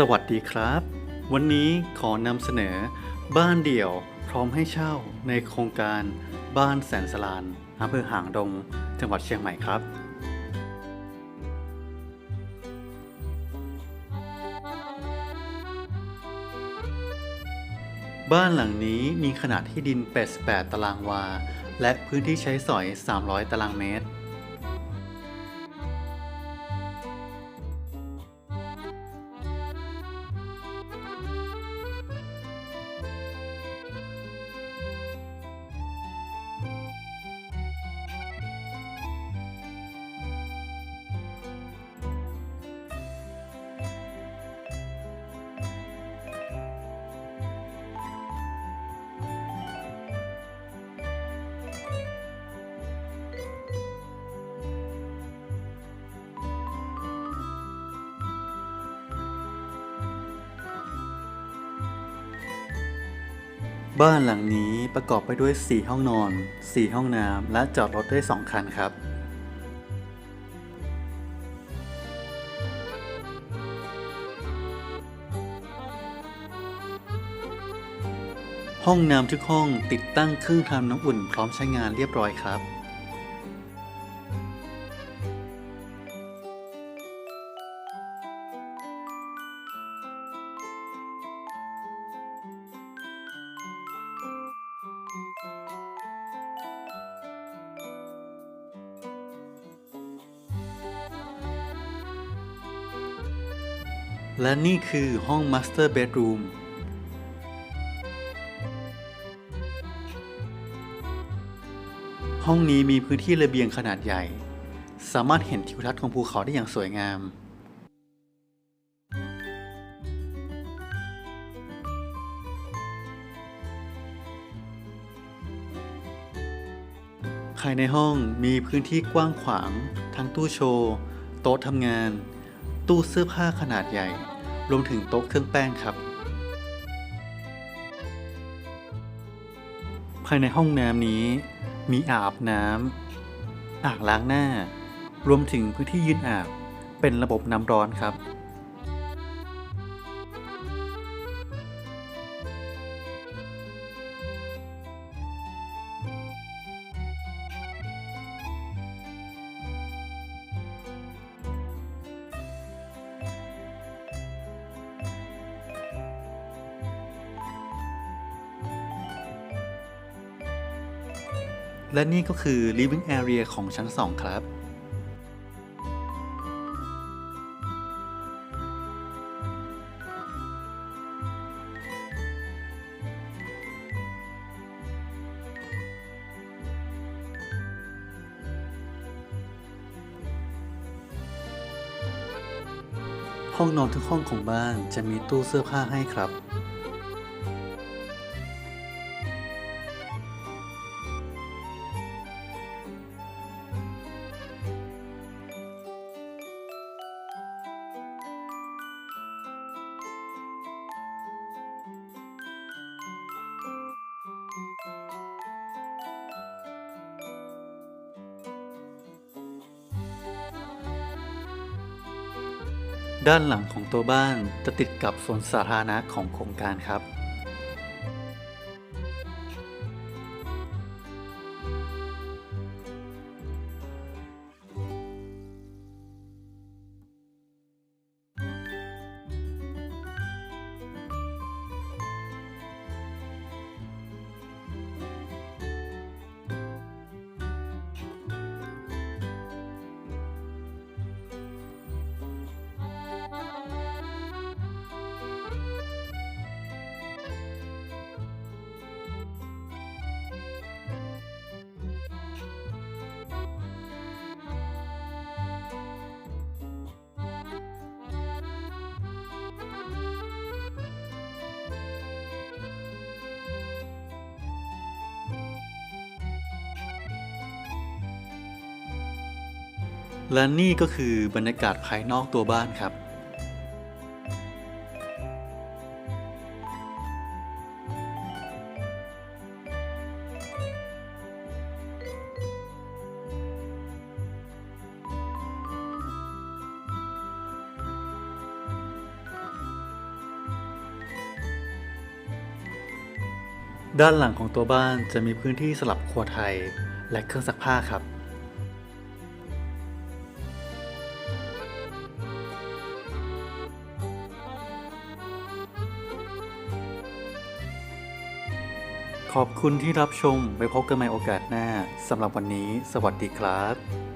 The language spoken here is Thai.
สวัสดีครับ วันนี้ขอนำเสนอ บ้านเดี่ยวพร้อมให้เช่าในโครงการบ้านแสนสลานอำเภอหางดง จังหวัดเชียงใหม่ครับ บ้านหลังนี้มีขนาดที่ดิน 88 ตารางวา และพื้นที่ใช้สอย 300 ตารางเมตร บ้านหลังนี้ประกอบไปด้วย 4 ห้องนอน 4 ห้องน้ำ และจอดรถได้ 2 คันครับ ห้องน้ำทุกห้องติดตั้งเครื่องทำน้ำอุ่นพร้อมใช้งานเรียบร้อยครับ และนี่คือห้อง Master Bedroom ห้องนี้มีพื้นที่ระเบียงขนาดใหญ่ สามารถเห็นทิวทัศน์ของภูเขาได้อย่างสวยงาม ภายในห้องมีพื้นที่กว้างขวาง ทั้งตู้โชว์ โต๊ะทำงาน ตู้เสื้อผ้าขนาดใหญ่ รวมถึงโต๊ะเครื่องแป้งครับ ภายในห้องน้ำนี้ มีอาบน้ำอ่างล้างหน้า รวมถึงพื้นที่ยืนอาบ เป็นระบบน้ำร้อนครับ และนี่ก็คือ living area ของชั้น 2 ครับ ห้องนอนทุกห้องของบ้านจะมีตู้เสื้อผ้าให้ครับ ด้านหลังของตัวบ้านจะติดกับสวนสาธารณะของโครงการครับ และนี่ก็คือบรรยากาศภายนอกตัวบ้านครับ ด้านหลังของตัวบ้านจะมีพื้นที่สลับครัวไทยและเครื่องซักผ้าครับ ขอบคุณที่รับชมไปพบกันใหม่โอกาสหน้าสำหรับวันนี้ สวัสดีครับ